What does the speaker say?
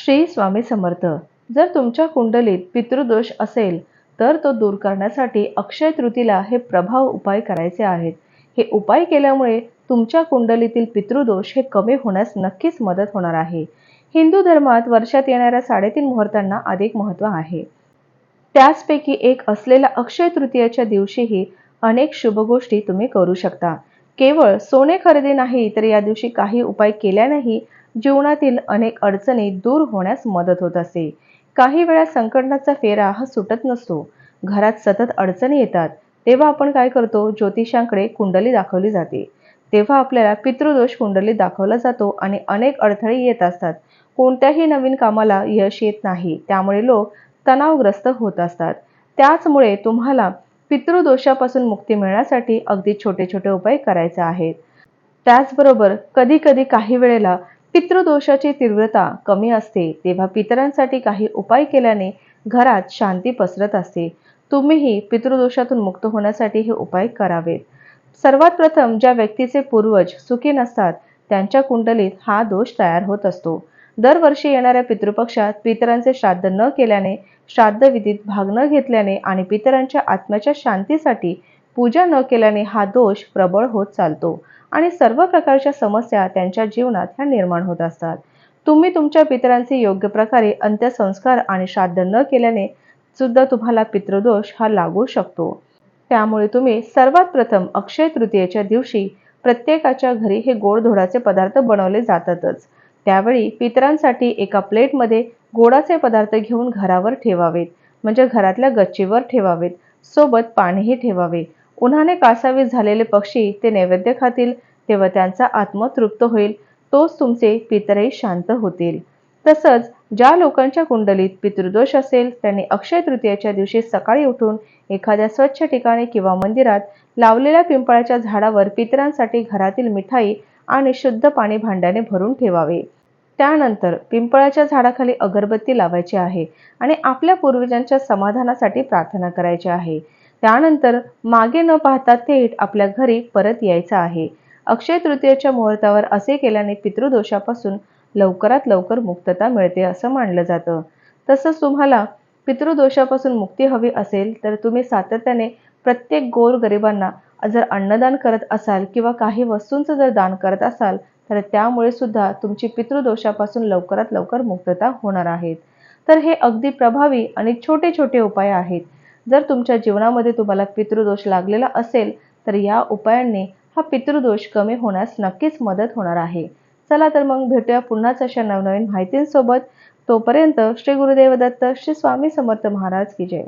श्री स्वामी समर्थ. जर तुमच्या कुंडलीत पितृदोष असेल तर तो दूर करण्यासाठी अक्षय तृतीला हे प्रभाव उपाय करायचे आहेत. हे उपाय केल्यामुळे तुमच्या कुंडलीतील पितृदोष हे कमी होण्यास नक्कीच मदत होणार आहे. हिंदू धर्मात वर्षात येणाऱ्या साडेतीन मुहूर्तांना अधिक महत्त्व आहे. त्याचपैकी एक असलेल्या अक्षय तृतीयाच्या दिवशीही अनेक शुभ गोष्टी तुम्ही करू शकता. केवळ सोने खरेदी नाही तर या दिवशी काही उपाय केल्यानेही जीवनातील अनेक अडचणी दूर होण्यास मदत होत असे. काही वेळा संकटाचा फेरा हा सुटत नसतो. घरात सतत अडचणी येतात. तेव्हा आपण काय करतो? ज्योतिषांकडे कुंडली दाखवली जाते. तेव्हा आपल्याला पितृदोष कुंडली दाखवला जातो आणि अनेक अडथळे येत असतात. कोणत्याही नवीन कामाला यश येत नाही. त्यामुळे लोक तणावग्रस्त होत असतात. त्याचमुळे तुम्हाला पितृदोषापासून मुक्ती मिळण्यासाठी अगदी छोटे छोटे उपाय करायचे आहेत. त्याचबरोबर कधी कधी काही वेळेला पितृदोषाची तीव्रता कमी असते तेव्हा पितरांसाठी काही उपाय केल्याने घरात शांती पसरत असते. तुम्हीही पितृदोषातून मुक्त होण्यासाठी हे उपाय करावेत. सर्वात प्रथम ज्या व्यक्तीचे पूर्वज सुखी नसतात त्यांच्या कुंडलीत हा दोष तयार होत असतो. दरवर्षी येणाऱ्या पितृपक्षात पितरांचे श्राद्ध न केल्याने श्राद्ध विधीत भाग न घेतल्याने आणि पितरांच्या आत्म्याच्या शांतीसाठी पूजा न केल्याने हा दोष प्रबळ होत चालतो आणि सर्व प्रकारच्या समस्या त्यांच्या जीवनात ह्या निर्माण होत असतात. तुम्ही तुमच्या पितरांचे योग्य प्रकारे अंत्यसंस्कार आणि श्राद्ध न केल्याने सुद्धा तुम्हाला पितृदोष हा लागू शकतो. त्यामुळे तुम्ही सर्वात प्रथम अक्षय तृतीयेच्या दिवशी प्रत्येकाच्या घरी हे गोडधोडाचे पदार्थ बनवले जातातच. त्यावेळी पितरांसाठी एका प्लेटमध्ये गोडाचे पदार्थ घेऊन घरावर ठेवावेत म्हणजे घरातल्या गच्चीवर ठेवावेत सोबत पाणीही ठेवावे. उन्हाने कासावीस झालेले पक्षी ते नैवेद्य खातील तेव्हा त्यांचा आत्म तृप्त होईल तोच तुमचे पितरही शांत होतील. तसंच ज्या लोकांच्या कुंडलीत पितृदोष असेल त्यांनी अक्षय तृतीयाच्या दिवशी सकाळी उठून एखाद्या स्वच्छ ठिकाणी किंवा मंदिरात लावलेल्या पिंपळाच्या झाडावर पितरांसाठी घरातील मिठाई आणि शुद्ध पाणी भांड्याने भरून ठेवावे. त्यानंतर पिंपळाच्या झाडाखाली अगरबत्ती लावायची आहे आणि आपल्या पूर्वजांच्या समाधानासाठी प्रार्थना करायची आहे. त्यानंतर मागे न पाहता थेट आपल्या घरी परत यायचं आहे. अक्षय तृतीयेच्या मुहूर्तावर असे केल्याने पितृदोषापासून लवकरात लवकर मुक्तता मिळते असं मानलं जातं. तसंच तुम्हाला पितृदोषापासून मुक्ती हवी असेल तर तुम्ही सातत्याने प्रत्येक गोर गरिबांना जर अन्नदान करत असाल किंवा काही वस्तूंचं जर दान करत असाल तर त्यामुळे सुद्धा तुमची पितृदोषापासून लवकरात लवकर मुक्तता होणार आहेत तर हे अगदी प्रभावी आणि छोटे छोटे उपाय आहेत. जर तुमच्या जीवनामध्ये तुम्हाला पितृदोष लागलेला असेल तर या उपायांनी हा पितृदोष कमी होण्यास नक्कीच मदत होणार आहे. चला तर मग भेटूया पुन्हाच अशा नवनवीन माहितींसोबत. तोपर्यंत श्री गुरुदेव दत्त श्री स्वामी समर्थ महाराज की जय.